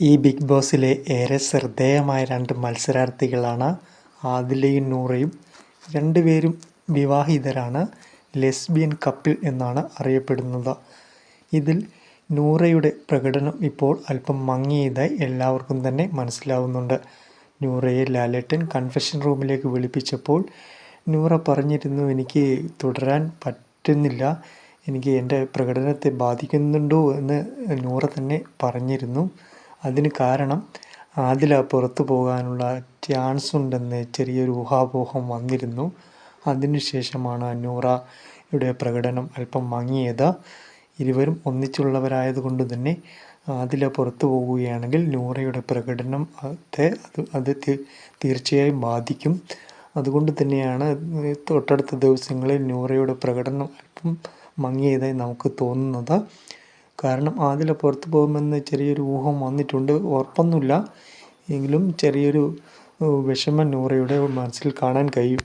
ഈ ബിഗ് ബോസിലെ ഏറെ ശ്രദ്ധേയമായ രണ്ട് മത്സരാർത്ഥികളാണ് ആദിലയും നൂറയും. രണ്ടുപേരും വിവാഹിതരാണ്. ലെസ്ബിയൻ കപ്പിൾ എന്നാണ് അറിയപ്പെടുന്നത്. ഇതിൽ നൂറയുടെ പ്രകടനം ഇപ്പോൾ അല്പം മങ്ങിയതായി എല്ലാവർക്കും തന്നെ മനസ്സിലാവുന്നുണ്ട്. നൂറയെ ലാലേട്ടൻ കൺഫെഷൻ റൂമിലേക്ക് വിളിപ്പിച്ചപ്പോൾ നൂറ പറഞ്ഞിരുന്നു എനിക്ക് തുടരാൻ പറ്റുന്നില്ല. എനിക്ക് എന്റെ പ്രകടനത്തെ ബാധിക്കുന്നുണ്ടോ? എന്ന് നൂറ തന്നെ പറഞ്ഞിരുന്നു. അതിന് കാരണം ആദില പുറത്തു പോകാനുള്ള ചാൻസ് ഉണ്ടെന്ന് ചെറിയൊരു ഊഹാപോഹം വന്നിരുന്നു. അതിനുശേഷമാണ് നൂറയുടെ പ്രകടനം അല്പം മങ്ങിയത്. ഇരുവരും ഒന്നിച്ചുള്ളവരായതുകൊണ്ട് തന്നെ ആദില പുറത്തു പോവുകയാണെങ്കിൽ നൂറയുടെ പ്രകടനം അത് അത് തീർച്ചയായും ബാധിക്കും. അതുകൊണ്ട് തന്നെയാണ് തൊട്ടടുത്ത ദിവസങ്ങളിൽ നൂറയുടെ പ്രകടനം അല്പം മങ്ങിയതായി നമുക്ക് തോന്നുന്നത്. കാരണം ആദില പുറത്തു പോകുമെന്ന് ചെറിയൊരു ഊഹം വന്നിട്ടുണ്ട്. ഉറപ്പൊന്നുമില്ല. എങ്കിലും ചെറിയൊരു വിഷമം നൂറയുടെ മനസ്സിൽ കാണാൻ കഴിയും.